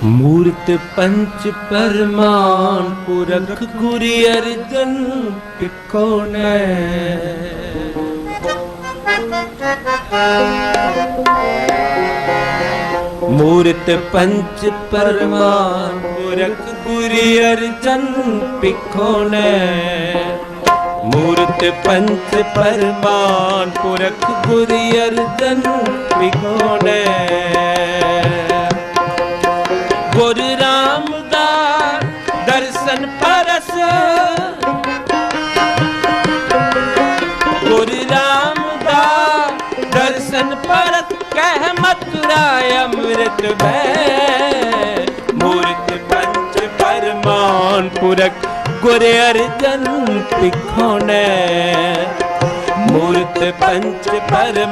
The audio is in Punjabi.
ਮੂਰਤ ਪੰਚ ਪਰਮਾਨ ਪੁਰਖ ਗੁਰੀ ਅਰਜਨ ਪਿਕੋਣੈ ਮੂਰਤ ਪੰਚ ਪਰਮਾਨ ਪੁਰਖ ਗੁਰੀ ਅਰਜਨ ਪਿਖੋਣੈ ਮੂਰਤ ਪੰਚ ਪਰਮਾਨ ਪੁਰਖ ਗੁਰੀ ਅਰਜਨ ਪਿਖੋਣੈ ਗੁਰੂ ਰਾਮਦਾਸ ਦਰਸ਼ਨ ਪਰਸ। ਗੁਰੂ ਰਾਮਦਾਸ ਦਰਸ਼ਨ ਪਰਤ ਕਹਿ ਮਥੁਰਾ ਅੰਮ੍ਰਿਤ ਬੈ ਮੂਰਤ ਪੰਚ ਪਰਮਾਨ ਪੁਰਖ, ਗੁਰ ਅਰਜਨ ਪਿਖੋਣੈ ਮੂਰਤ ਪੰਚ ਪਰਮਾਨ